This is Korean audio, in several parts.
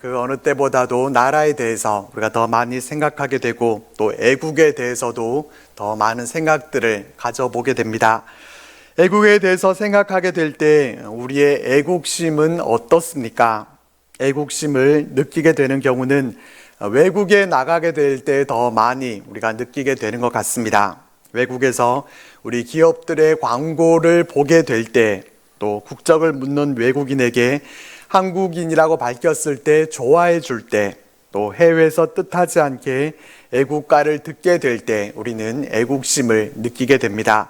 그 어느 때보다도 나라에 대해서 우리가 더 많이 생각하게 되고 또 애국에 대해서도 더 많은 생각들을 가져보게 됩니다. 애국에 대해서 생각하게 될 때 우리의 애국심은 어떻습니까? 애국심을 느끼게 되는 경우는 외국에 나가게 될 때 더 많이 우리가 느끼게 되는 것 같습니다. 외국에서 우리 기업들의 광고를 보게 될 때 또 국적을 묻는 외국인에게 한국인이라고 밝혔을 때 좋아해 줄 때 또 해외에서 뜻하지 않게 애국가를 듣게 될 때 우리는 애국심을 느끼게 됩니다.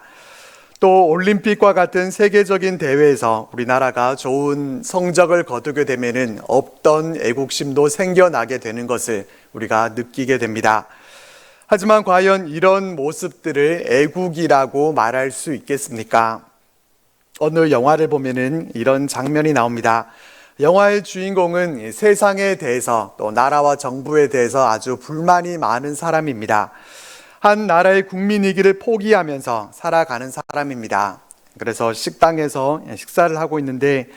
또 올림픽과 같은 세계적인 대회에서 우리나라가 좋은 성적을 거두게 되면은 없던 애국심도 생겨나게 되는 것을 우리가 느끼게 됩니다. 하지만 과연 이런 모습들을 애국이라고 말할 수 있겠습니까? 어느 영화를 보면은 이런 장면이 나옵니다. 영화의 주인공은 세상에 대해서 또 나라와 정부에 대해서 아주 불만이 많은 사람입니다. 한 나라의 국민이기를 포기하면서 살아가는 사람입니다. 그래서 식당에서 식사를 하고 있는데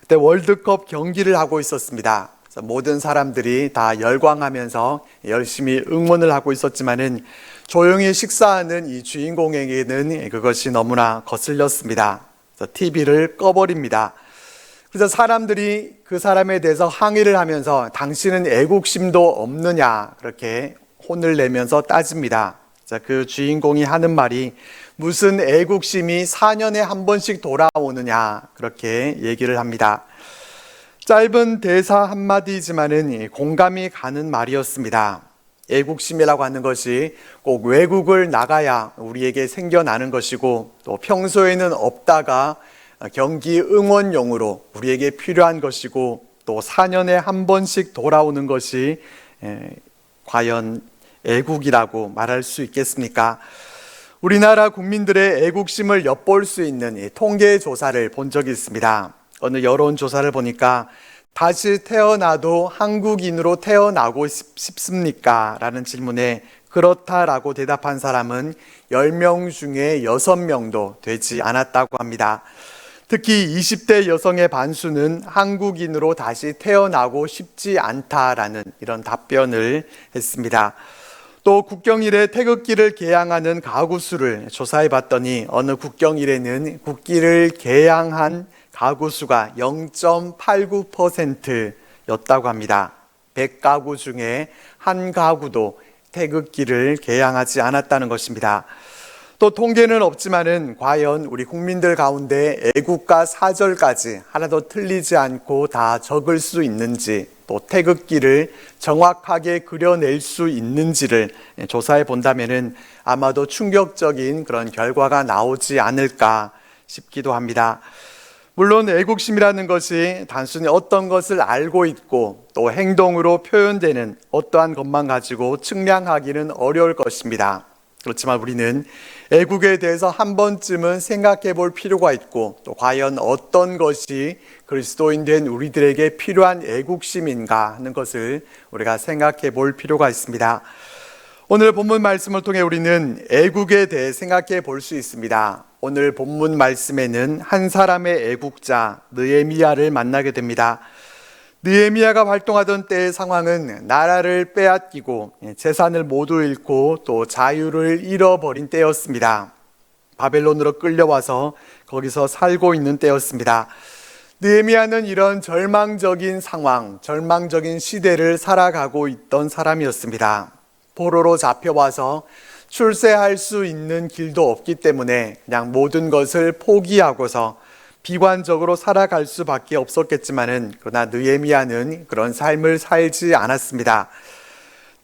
그때 월드컵 경기를 하고 있었습니다. 모든 사람들이 다 열광하면서 열심히 응원을 하고 있었지만은 조용히 식사하는 이 주인공에게는 그것이 너무나 거슬렸습니다. TV를 꺼버립니다. 그래서 사람들이 그 사람에 대해서 항의를 하면서 당신은 애국심도 없느냐 그렇게 혼을 내면서 따집니다. 자, 그 주인공이 하는 말이 무슨 애국심이 4년에 한 번씩 돌아오느냐 그렇게 얘기를 합니다. 짧은 대사 한마디지만은 공감이 가는 말이었습니다. 애국심이라고 하는 것이 꼭 외국을 나가야 우리에게 생겨나는 것이고 또 평소에는 없다가 경기 응원용으로 우리에게 필요한 것이고 또 4년에 한 번씩 돌아오는 것이 과연 애국이라고 말할 수 있겠습니까? 우리나라 국민들의 애국심을 엿볼 수 있는 통계 조사를 본 적이 있습니다. 어느 여론 조사를 보니까 다시 태어나도 한국인으로 태어나고 싶습니까? 라는 질문에 그렇다라고 대답한 사람은 10명 중에 6명도 되지 않았다고 합니다. 특히 20대 여성의 반수는 한국인으로 다시 태어나고 싶지 않다라는 이런 답변을 했습니다. 또 국경일에 태극기를 개양하는 가구 수를 조사해 봤더니 어느 국경일에는 국기를 개양한 가구 수가 0.89%였다고 합니다. 100가구 중에 한 가구도 태극기를 개양하지 않았다는 것입니다. 또 통계는 없지만은 과연 우리 국민들 가운데 애국가 사절까지 하나도 틀리지 않고 다 적을 수 있는지 또 태극기를 정확하게 그려낼 수 있는지를 조사해 본다면은 아마도 충격적인 그런 결과가 나오지 않을까 싶기도 합니다. 물론 애국심이라는 것이 단순히 어떤 것을 알고 있고 또 행동으로 표현되는 어떠한 것만 가지고 측량하기는 어려울 것입니다. 그렇지만 우리는 애국에 대해서 한 번쯤은 생각해 볼 필요가 있고 또 과연 어떤 것이 그리스도인 된 우리들에게 필요한 애국심인가 하는 것을 우리가 생각해 볼 필요가 있습니다. 오늘 본문 말씀을 통해 우리는 애국에 대해 생각해 볼 수 있습니다. 오늘 본문 말씀에는 한 사람의 애국자 느에미야를 만나게 됩니다. 느헤미야가 활동하던 때의 상황은 나라를 빼앗기고 재산을 모두 잃고 또 자유를 잃어버린 때였습니다. 바벨론으로 끌려와서 거기서 살고 있는 때였습니다. 느헤미야는 이런 절망적인 상황, 절망적인 시대를 살아가고 있던 사람이었습니다. 포로로 잡혀와서 출세할 수 있는 길도 없기 때문에 그냥 모든 것을 포기하고서 비관적으로 살아갈 수밖에 없었겠지만은 그러나 느헤미야는 그런 삶을 살지 않았습니다.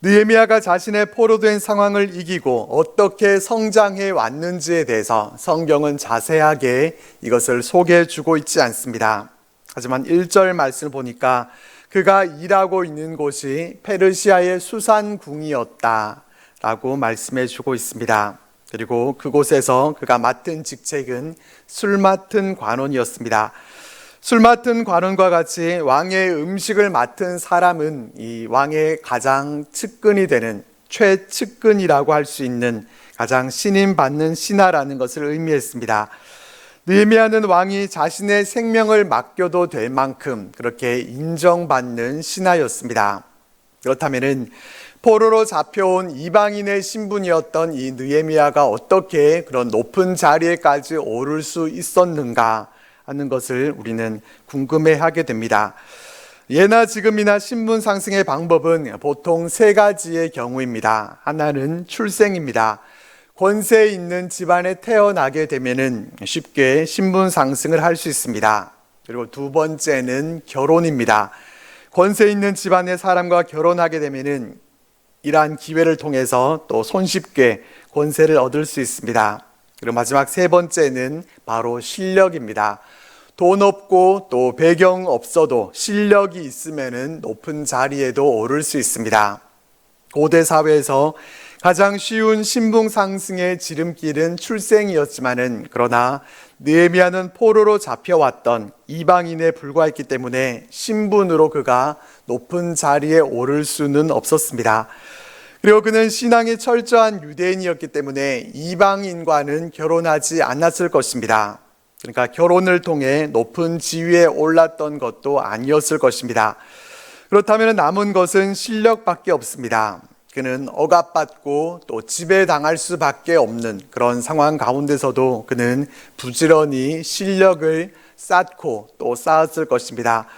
느헤미야가 자신의 포로된 상황을 이기고 어떻게 성장해 왔는지에 대해서 성경은 자세하게 이것을 소개해 주고 있지 않습니다. 하지만 1절 말씀을 보니까 그가 일하고 있는 곳이 페르시아의 수산궁이었다라고 말씀해 주고 있습니다. 그리고 그곳에서 그가 맡은 직책은 술 맡은 관원이었습니다. 술 맡은 관원과 같이 왕의 음식을 맡은 사람은 이 왕의 가장 측근이 되는 최측근이라고 할 수 있는 가장 신임받는 신하라는 것을 의미했습니다. 느헤미야는 왕이 자신의 생명을 맡겨도 될 만큼 그렇게 인정받는 신하였습니다. 그렇다면은 포로로 잡혀온 이방인의 신분이었던 이 느헤미야가 어떻게 그런 높은 자리에까지 오를 수 있었는가 하는 것을 우리는 궁금해하게 됩니다. 예나 지금이나 신분 상승의 방법은 보통 세 가지의 경우입니다. 하나는 출생입니다. 권세 있는 집안에 태어나게 되면은 쉽게 신분 상승을 할 수 있습니다. 그리고 두 번째는 결혼입니다. 권세 있는 집안의 사람과 결혼하게 되면은 이러한 기회를 통해서 또 손쉽게 권세를 얻을 수 있습니다. 그리고 마지막 세 번째는 바로 실력입니다. 돈 없고 또 배경 없어도 실력이 있으면은 높은 자리에도 오를 수 있습니다. 고대 사회에서 가장 쉬운 신분 상승의 지름길은 출생이었지만은 그러나 느헤미야는 포로로 잡혀왔던 이방인에 불과했기 때문에 신분으로 그가 높은 자리에 오를 수는 없었습니다. 그리고 그는 신앙이 철저한 유대인이었기 때문에 이방인과는 결혼하지 않았을 것입니다. 그러니까 결혼을 통해 높은 지위에 올랐던 것도 아니었을 것입니다. 그렇다면 남은 것은 실력밖에 없습니다. 그는 억압받고 또 지배당할 수밖에 없는 그런 상황 가운데서도 그는 부지런히 실력을 쌓고 또 쌓았을 것입니다.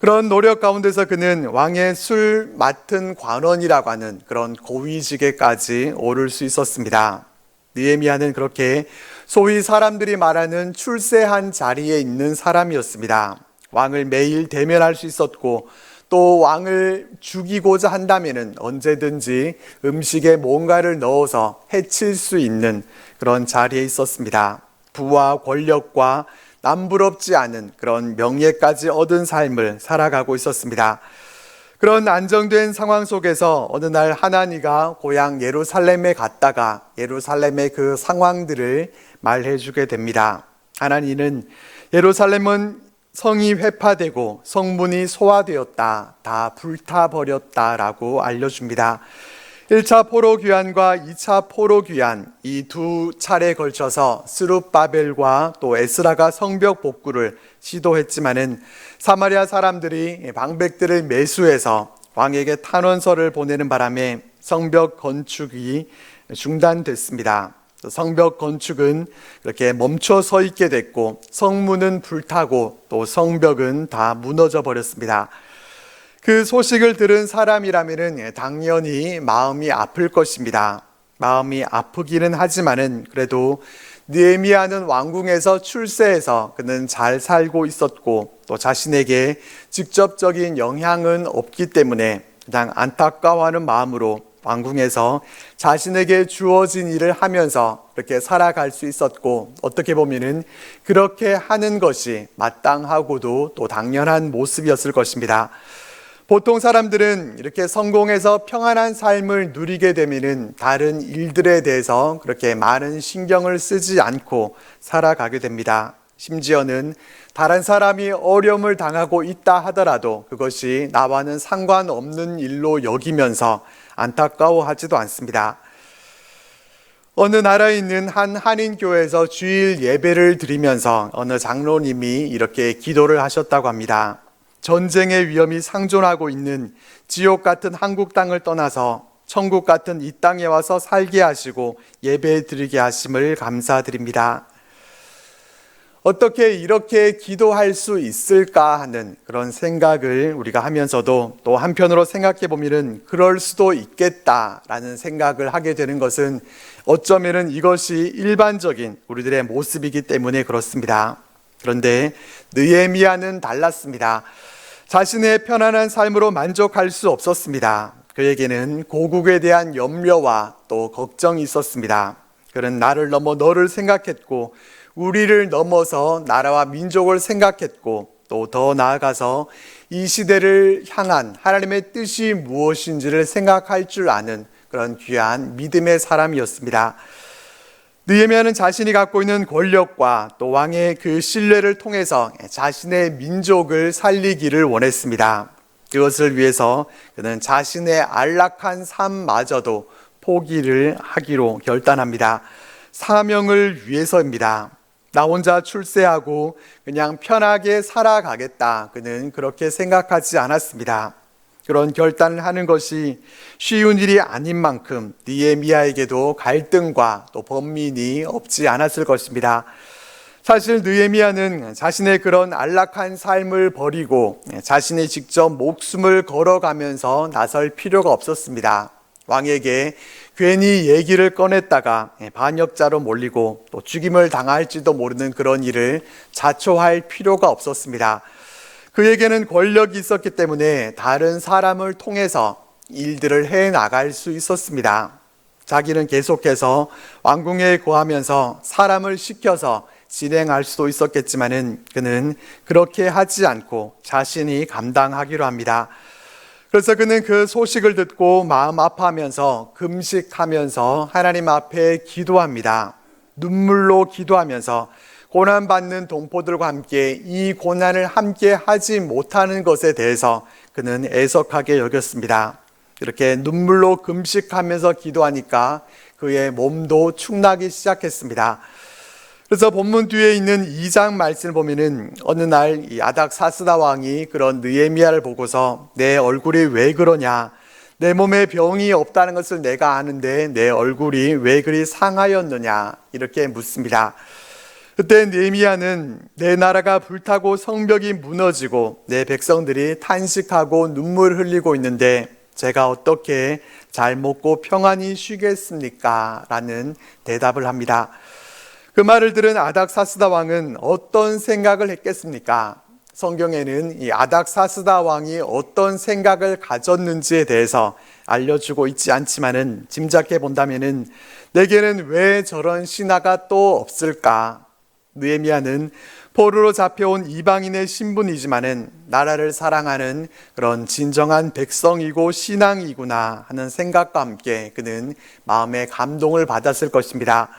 그런 노력 가운데서 그는 왕의 술 맡은 관원이라고 하는 그런 고위직에까지 오를 수 있었습니다. 느헤미야는 그렇게 소위 사람들이 말하는 출세한 자리에 있는 사람이었습니다. 왕을 매일 대면할 수 있었고 또 왕을 죽이고자 한다면은 언제든지 음식에 뭔가를 넣어서 해칠 수 있는 그런 자리에 있었습니다. 부와 권력과 남부럽지 않은 그런 명예까지 얻은 삶을 살아가고 있었습니다. 그런 안정된 상황 속에서 어느 날 하나니가 고향 예루살렘에 갔다가 예루살렘의 그 상황들을 말해 주게 됩니다. 하나니는 예루살렘은 성이 회파되고 성문이 소화되었다. 다 불타버렸다라고 알려줍니다. 1차 포로 귀환과 2차 포로 귀환 이 두 차례에 걸쳐서 스룹바벨과 또 에스라가 성벽 복구를 시도했지만은 사마리아 사람들이 방백들을 매수해서 왕에게 탄원서를 보내는 바람에 성벽 건축이 중단됐습니다. 성벽 건축은 그렇게 멈춰 서 있게 됐고 성문은 불타고 또 성벽은 다 무너져 버렸습니다. 그 소식을 들은 사람이라면 당연히 마음이 아플 것입니다. 마음이 아프기는 하지만은 그래도 느헤미야는 왕궁에서 출세해서 그는 잘 살고 있었고 또 자신에게 직접적인 영향은 없기 때문에 그냥 안타까워하는 마음으로 왕궁에서 자신에게 주어진 일을 하면서 이렇게 살아갈 수 있었고 어떻게 보면은 그렇게 하는 것이 마땅하고도 또 당연한 모습이었을 것입니다. 보통 사람들은 이렇게 성공해서 평안한 삶을 누리게 되면은 다른 일들에 대해서 그렇게 많은 신경을 쓰지 않고 살아가게 됩니다. 심지어는 다른 사람이 어려움을 당하고 있다 하더라도 그것이 나와는 상관없는 일로 여기면서 안타까워하지도 않습니다. 어느 나라에 있는 한 한인교회에서 주일 예배를 드리면서 어느 장로님이 이렇게 기도를 하셨다고 합니다. 전쟁의 위험이 상존하고 있는 지옥 같은 한국 땅을 떠나서 천국 같은 이 땅에 와서 살게 하시고 예배 드리게 하심을 감사드립니다. 어떻게 이렇게 기도할 수 있을까 하는 그런 생각을 우리가 하면서도 또 한편으로 생각해 보면은 그럴 수도 있겠다라는 생각을 하게 되는 것은 어쩌면은 이것이 일반적인 우리들의 모습이기 때문에 그렇습니다. 그런데 느헤미야는 달랐습니다. 자신의 편안한 삶으로 만족할 수 없었습니다. 그에게는 고국에 대한 염려와 또 걱정이 있었습니다. 그는 나를 넘어 너를 생각했고 우리를 넘어서 나라와 민족을 생각했고 또 더 나아가서 이 시대를 향한 하나님의 뜻이 무엇인지를 생각할 줄 아는 그런 귀한 믿음의 사람이었습니다. 느헤미야는 자신이 갖고 있는 권력과 또 왕의 그 신뢰를 통해서 자신의 민족을 살리기를 원했습니다. 그것을 위해서 그는 자신의 안락한 삶마저도 포기를 하기로 결단합니다. 사명을 위해서입니다. 나 혼자 출세하고 그냥 편하게 살아가겠다. 그는 그렇게 생각하지 않았습니다. 그런 결단을 하는 것이 쉬운 일이 아닌 만큼 느에미아에게도 갈등과 또 번민이 없지 않았을 것입니다. 사실 느에미아는 자신의 그런 안락한 삶을 버리고 자신이 직접 목숨을 걸어가면서 나설 필요가 없었습니다. 왕에게 괜히 얘기를 꺼냈다가 반역자로 몰리고 또 죽임을 당할지도 모르는 그런 일을 자초할 필요가 없었습니다. 그에게는 권력이 있었기 때문에 다른 사람을 통해서 일들을 해 나갈 수 있었습니다. 자기는 계속해서 왕궁에 거하면서 사람을 시켜서 진행할 수도 있었겠지만은 그는 그렇게 하지 않고 자신이 감당하기로 합니다. 그래서 그는 그 소식을 듣고 마음 아파하면서 금식하면서 하나님 앞에 기도합니다. 눈물로 기도하면서 고난받는 동포들과 함께 이 고난을 함께 하지 못하는 것에 대해서 그는 애석하게 여겼습니다. 이렇게 눈물로 금식하면서 기도하니까 그의 몸도 축나기 시작했습니다. 그래서 본문 뒤에 있는 2장 말씀을 보면은 어느 날이 아닥 사스다 왕이 그런 느에미아를 보고서 내 얼굴이 왜 그러냐? 내 몸에 병이 없다는 것을 내가 아는데 내 얼굴이 왜 그리 상하였느냐? 이렇게 묻습니다. 그때 느헤미야는 내 나라가 불타고 성벽이 무너지고 내 백성들이 탄식하고 눈물 흘리고 있는데 제가 어떻게 잘 먹고 평안히 쉬겠습니까? 라는 대답을 합니다. 그 말을 들은 아닥사스다 왕은 어떤 생각을 했겠습니까? 성경에는 이 아닥사스다 왕이 어떤 생각을 가졌는지에 대해서 알려주고 있지 않지만은 짐작해 본다면은 내게는 왜 저런 신하가 또 없을까? 느헤미야는 포로로 잡혀온 이방인의 신분이지만은 나라를 사랑하는 그런 진정한 백성이고 신앙이구나 하는 생각과 함께 그는 마음에 감동을 받았을 것입니다.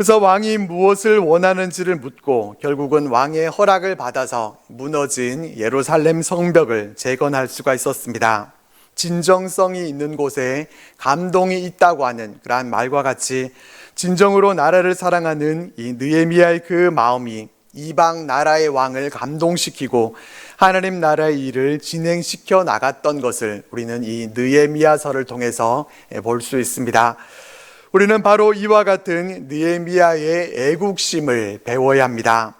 그래서 왕이 무엇을 원하는지를 묻고 결국은 왕의 허락을 받아서 무너진 예루살렘 성벽을 재건할 수가 있었습니다. 진정성이 있는 곳에 감동이 있다고 하는 그러한 말과 같이 진정으로 나라를 사랑하는 이 느에미아의 그 마음이 이방 나라의 왕을 감동시키고 하나님 나라의 일을 진행시켜 나갔던 것을 우리는 이 느에미아서를 통해서 볼 수 있습니다. 우리는 바로 이와 같은 느에미아의 애국심을 배워야 합니다.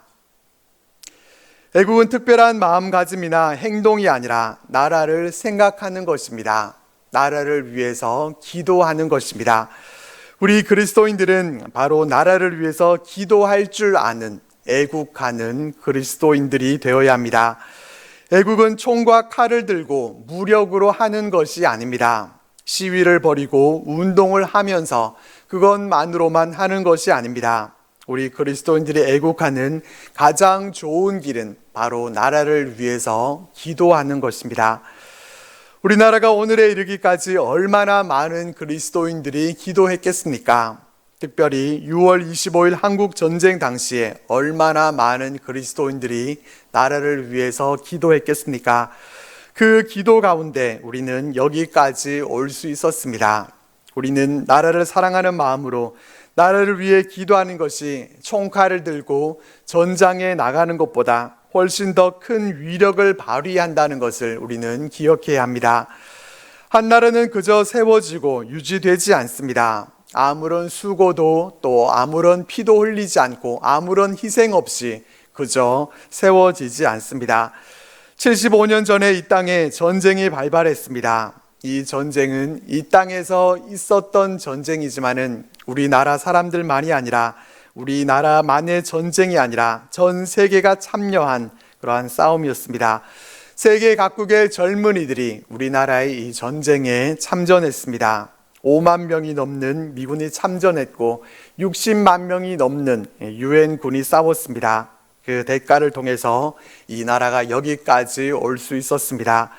애국은 특별한 마음가짐이나 행동이 아니라 나라를 생각하는 것입니다. 나라를 위해서 기도하는 것입니다. 우리 그리스도인들은 바로 나라를 위해서 기도할 줄 아는 애국하는 그리스도인들이 되어야 합니다. 애국은 총과 칼을 들고 무력으로 하는 것이 아닙니다. 시위를 벌이고 운동을 하면서 그것만으로만 하는 것이 아닙니다. 우리 그리스도인들이 애국하는 가장 좋은 길은 바로 나라를 위해서 기도하는 것입니다. 우리나라가 오늘에 이르기까지 얼마나 많은 그리스도인들이 기도했겠습니까? 특별히 6월 25일 한국 전쟁 당시에 얼마나 많은 그리스도인들이 나라를 위해서 기도했겠습니까? 그 기도 가운데 우리는 여기까지 올 수 있었습니다. 우리는 나라를 사랑하는 마음으로 나라를 위해 기도하는 것이 총칼을 들고 전장에 나가는 것보다 훨씬 더 큰 위력을 발휘한다는 것을 우리는 기억해야 합니다. 한 나라는 그저 세워지고 유지되지 않습니다. 아무런 수고도 또 아무런 피도 흘리지 않고 아무런 희생 없이 그저 세워지지 않습니다. 75년 전에 이 땅에 전쟁이 발발했습니다. 이 전쟁은 이 땅에서 있었던 전쟁이지만은 우리나라 사람들만이 아니라 우리나라만의 전쟁이 아니라 전 세계가 참여한 그러한 싸움이었습니다. 세계 각국의 젊은이들이 우리나라의 이 전쟁에 참전했습니다. 5만 명이 넘는 미군이 참전했고 60만 명이 넘는 유엔 군이 싸웠습니다. 그 대가를 통해서 이 나라가 여기까지 올 수 있었습니다.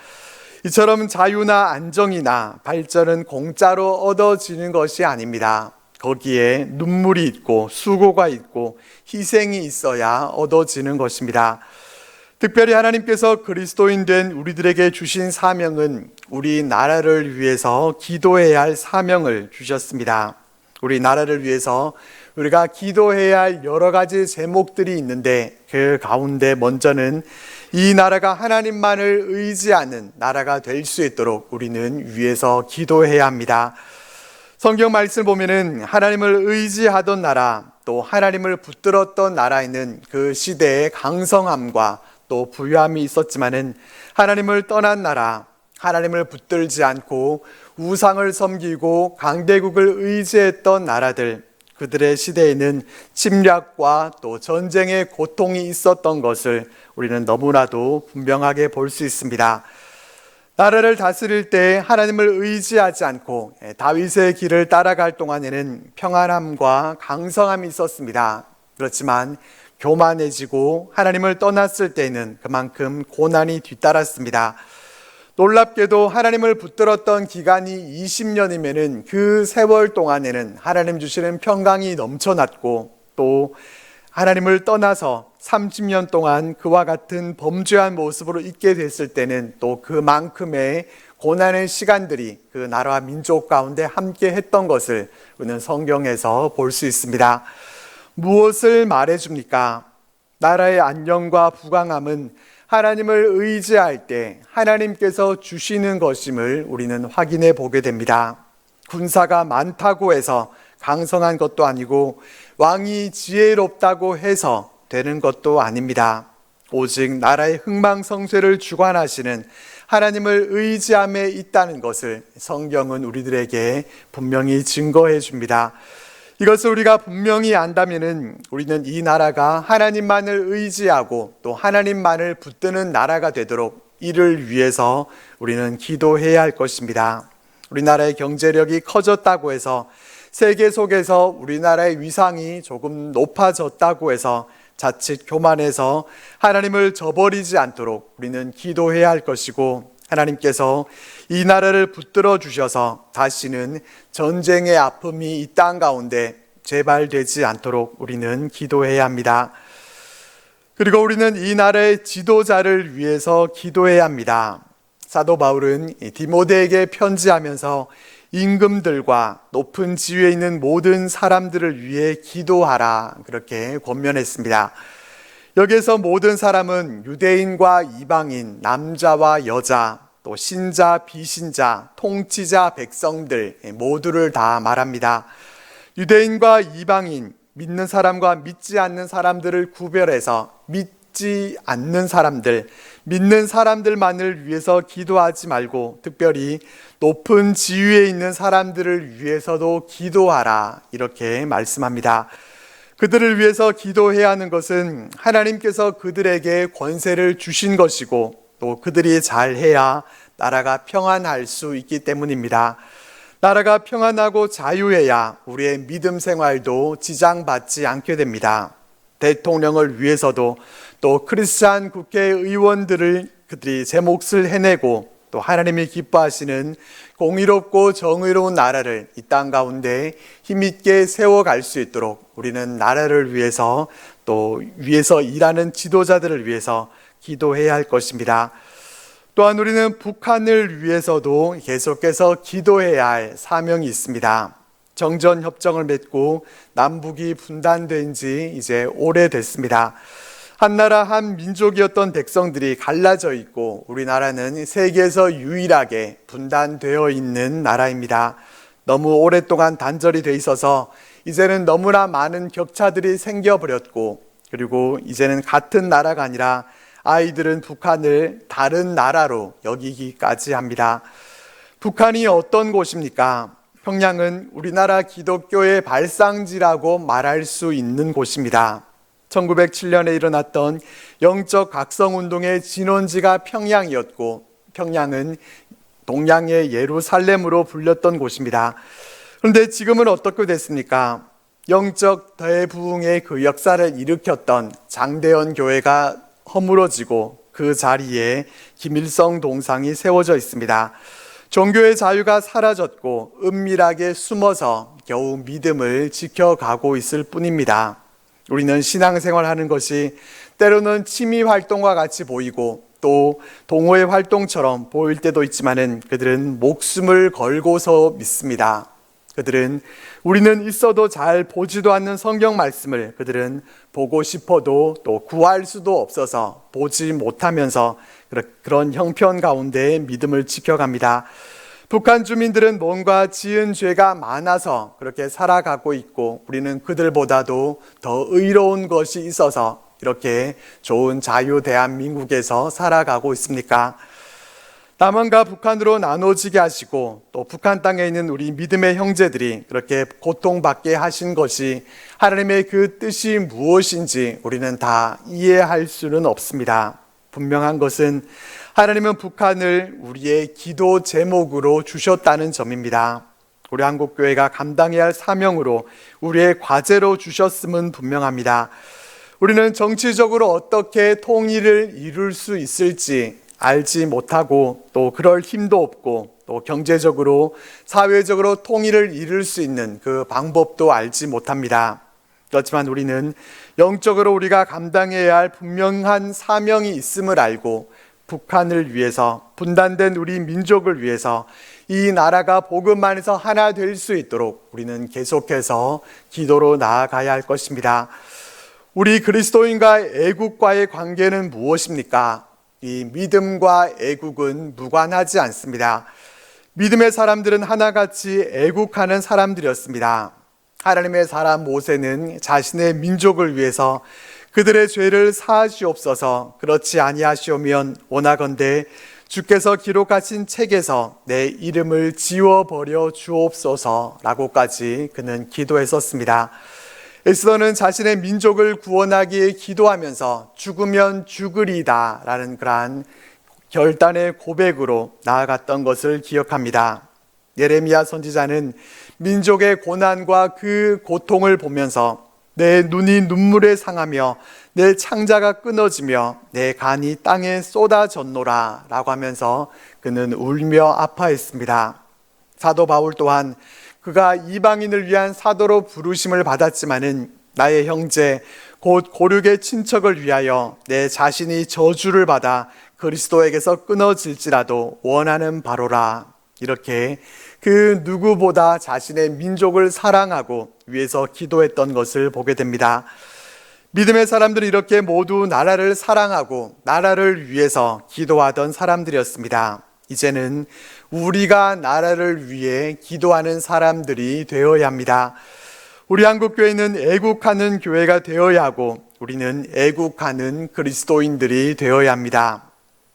이처럼 자유나 안정이나 발전은 공짜로 얻어지는 것이 아닙니다. 거기에 눈물이 있고 수고가 있고 희생이 있어야 얻어지는 것입니다. 특별히 하나님께서 그리스도인 된 우리들에게 주신 사명은 우리 나라를 위해서 기도해야 할 사명을 주셨습니다. 우리 나라를 위해서 우리가 기도해야 할 여러 가지 제목들이 있는데 그 가운데 먼저는 이 나라가 하나님만을 의지하는 나라가 될 수 있도록 우리는 위에서 기도해야 합니다. 성경 말씀 보면은 하나님을 의지하던 나라 또 하나님을 붙들었던 나라에는 그 시대의 강성함과 또 부유함이 있었지만은 하나님을 떠난 나라 하나님을 붙들지 않고 우상을 섬기고 강대국을 의지했던 나라들 그들의 시대에는 침략과 또 전쟁의 고통이 있었던 것을 우리는 너무나도 분명하게 볼 수 있습니다. 나라를 다스릴 때 하나님을 의지하지 않고 예, 다윗의 길을 따라갈 동안에는 평안함과 강성함이 있었습니다. 그렇지만 교만해지고 하나님을 떠났을 때는 그만큼 고난이 뒤따랐습니다. 놀랍게도 하나님을 붙들었던 기간이 20년이면은 그 세월 동안에는 하나님 주시는 평강이 넘쳐났고 또 하나님을 떠나서 30년 동안 그와 같은 범죄한 모습으로 있게 됐을 때는 또 그만큼의 고난의 시간들이 그 나라와 민족 가운데 함께 했던 것을 우리는 성경에서 볼 수 있습니다. 무엇을 말해 줍니까? 나라의 안녕과 부강함은 하나님을 의지할 때 하나님께서 주시는 것임을 우리는 확인해 보게 됩니다. 군사가 많다고 해서 강성한 것도 아니고 왕이 지혜롭다고 해서 되는 것도 아닙니다. 오직 나라의 흥망성쇠를 주관하시는 하나님을 의지함에 있다는 것을 성경은 우리들에게 분명히 증거해 줍니다. 이것을 우리가 분명히 안다면은 우리는 이 나라가 하나님만을 의지하고 또 하나님만을 붙드는 나라가 되도록 이를 위해서 우리는 기도해야 할 것입니다. 우리나라의 경제력이 커졌다고 해서 세계 속에서 우리나라의 위상이 조금 높아졌다고 해서 자칫 교만해서 하나님을 저버리지 않도록 우리는 기도해야 할 것이고 하나님께서 이 나라를 붙들어 주셔서 다시는 전쟁의 아픔이 이 땅 가운데 재발되지 않도록 우리는 기도해야 합니다. 그리고 우리는 이 나라의 지도자를 위해서 기도해야 합니다. 사도 바울은 디모데에게 편지하면서 임금들과 높은 지위에 있는 모든 사람들을 위해 기도하라 그렇게 권면했습니다. 여기에서 모든 사람은 유대인과 이방인, 남자와 여자, 또 신자, 비신자, 통치자, 백성들 모두를 다 말합니다. 유대인과 이방인, 믿는 사람과 믿지 않는 사람들을 구별해서 믿지 않는 사람들, 믿는 사람들만을 위해서 기도하지 말고 특별히 높은 지위에 있는 사람들을 위해서도 기도하라. 이렇게 말씀합니다. 그들을 위해서 기도해야 하는 것은 하나님께서 그들에게 권세를 주신 것이고 또 그들이 잘해야 나라가 평안할 수 있기 때문입니다. 나라가 평안하고 자유해야 우리의 믿음 생활도 지장받지 않게 됩니다. 대통령을 위해서도 또 크리스찬 국회의원들을 그들이 제 몫을 해내고 또 하나님이 기뻐하시는 공의롭고 정의로운 나라를 이 땅 가운데 힘있게 세워갈 수 있도록 우리는 나라를 위해서 또 위에서 일하는 지도자들을 위해서 기도해야 할 것입니다. 또한 우리는 북한을 위해서도 계속해서 기도해야 할 사명이 있습니다. 정전 협정을 맺고 남북이 분단된 지 이제 오래됐습니다. 한 나라 한 민족이었던 백성들이 갈라져 있고 우리나라는 세계에서 유일하게 분단되어 있는 나라입니다. 너무 오랫동안 단절이 돼 있어서 이제는 너무나 많은 격차들이 생겨버렸고 그리고 이제는 같은 나라가 아니라 아이들은 북한을 다른 나라로 여기기까지 합니다. 북한이 어떤 곳입니까? 평양은 우리나라 기독교의 발상지라고 말할 수 있는 곳입니다. 1907년에 일어났던 영적 각성 운동의 진원지가 평양이었고 평양은 동양의 예루살렘으로 불렸던 곳입니다. 그런데 지금은 어떻게 됐습니까? 영적 대부흥의 그 역사를 일으켰던 장대현 교회가 허물어지고 그 자리에 김일성 동상이 세워져 있습니다. 종교의 자유가 사라졌고 은밀하게 숨어서 겨우 믿음을 지켜가고 있을 뿐입니다. 우리는 신앙생활 하는 것이 때로는 취미 활동과 같이 보이고 또 동호회 활동처럼 보일 때도 있지만은 그들은 목숨을 걸고서 믿습니다. 그들은 우리는 있어도 잘 보지도 않는 성경 말씀을 그들은 보고 싶어도 또 구할 수도 없어서 보지 못하면서 그런- 형편 가운데 믿음을 지켜갑니다. 북한 주민들은 뭔가 지은 죄가 많아서 그렇게 살아가고 있고 우리는 그들보다도 더 의로운 것이 있어서 이렇게 좋은 자유 대한민국에서 살아가고 있습니까? 남한과 북한으로 나눠지게 하시고 또 북한 땅에 있는 우리 믿음의 형제들이 그렇게 고통받게 하신 것이 하나님의 그 뜻이 무엇인지 우리는 다 이해할 수는 없습니다. 분명한 것은 하나님은 북한을 우리의 기도 제목으로 주셨다는 점입니다. 우리 한국교회가 감당해야 할 사명으로 우리의 과제로 주셨음은 분명합니다. 우리는 정치적으로 어떻게 통일을 이룰 수 있을지 알지 못하고 또 그럴 힘도 없고 또 경제적으로 사회적으로 통일을 이룰 수 있는 그 방법도 알지 못합니다. 그렇지만 우리는 영적으로 우리가 감당해야 할 분명한 사명이 있음을 알고 북한을 위해서 분단된 우리 민족을 위해서 이 나라가 복음 안에서 하나 될 수 있도록 우리는 계속해서 기도로 나아가야 할 것입니다. 우리 그리스도인과 애국과의 관계는 무엇입니까? 이 믿음과 애국은 무관하지 않습니다. 믿음의 사람들은 하나같이 애국하는 사람들이었습니다. 하나님의 사람 모세는 자신의 민족을 위해서 그들의 죄를 사하시옵소서 그렇지 아니하시오면 원하건대 주께서 기록하신 책에서 내 이름을 지워버려 주옵소서라고까지 그는 기도했었습니다. 에스더는 자신의 민족을 구원하기에 기도하면서 죽으면 죽으리다 라는 그러한 결단의 고백으로 나아갔던 것을 기억합니다. 예레미야 선지자는 민족의 고난과 그 고통을 보면서 내 눈이 눈물에 상하며 내 창자가 끊어지며 내 간이 땅에 쏟아졌노라 라고 하면서 그는 울며 아파했습니다. 사도 바울 또한 그가 이방인을 위한 사도로 부르심을 받았지만은 나의 형제 곧 고륙의 친척을 위하여 내 자신이 저주를 받아 그리스도에게서 끊어질지라도 원하는 바로라 이렇게 그 누구보다 자신의 민족을 사랑하고 위해서 기도했던 것을 보게 됩니다. 믿음의 사람들이 이렇게 모두 나라를 사랑하고 나라를 위해서 기도하던 사람들이었습니다. 이제는 우리가 나라를 위해 기도하는 사람들이 되어야 합니다. 우리 한국 교회는 애국하는 교회가 되어야 하고 우리는 애국하는 그리스도인들이 되어야 합니다.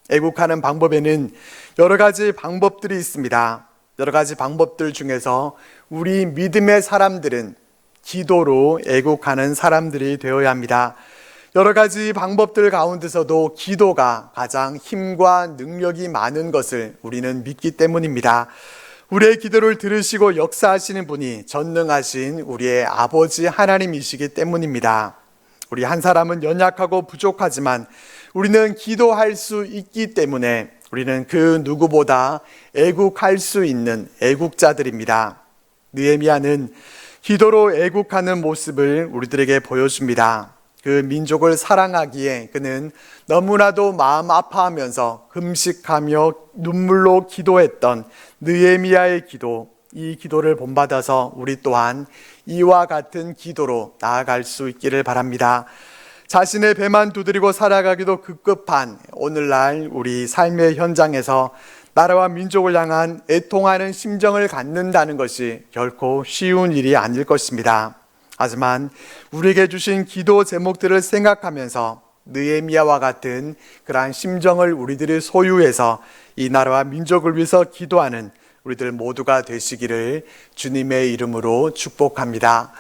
애국하는 방법에는 여러 가지 방법들이 있습니다. 여러 가지 방법들 중에서 우리 믿음의 사람들은 기도로 애국하는 사람들이 되어야 합니다. 여러 가지 방법들 가운데서도 기도가 가장 힘과 능력이 많은 것을 우리는 믿기 때문입니다. 우리의 기도를 들으시고 역사하시는 분이 전능하신 우리의 아버지 하나님이시기 때문입니다. 우리 한 사람은 연약하고 부족하지만 우리는 기도할 수 있기 때문에 우리는 그 누구보다 애국할 수 있는 애국자들입니다. 느헤미야는 기도로 애국하는 모습을 우리들에게 보여줍니다. 그 민족을 사랑하기에 그는 너무나도 마음 아파하면서 금식하며 눈물로 기도했던 느헤미야의 기도, 이 기도를 본받아서 우리 또한 이와 같은 기도로 나아갈 수 있기를 바랍니다. 자신의 배만 두드리고 살아가기도 급급한 오늘날 우리 삶의 현장에서 나라와 민족을 향한 애통하는 심정을 갖는다는 것이 결코 쉬운 일이 아닐 것입니다. 하지만 우리에게 주신 기도 제목들을 생각하면서 느에미아와 같은 그러한 심정을 우리들이 소유해서 이 나라와 민족을 위해서 기도하는 우리들 모두가 되시기를 주님의 이름으로 축복합니다.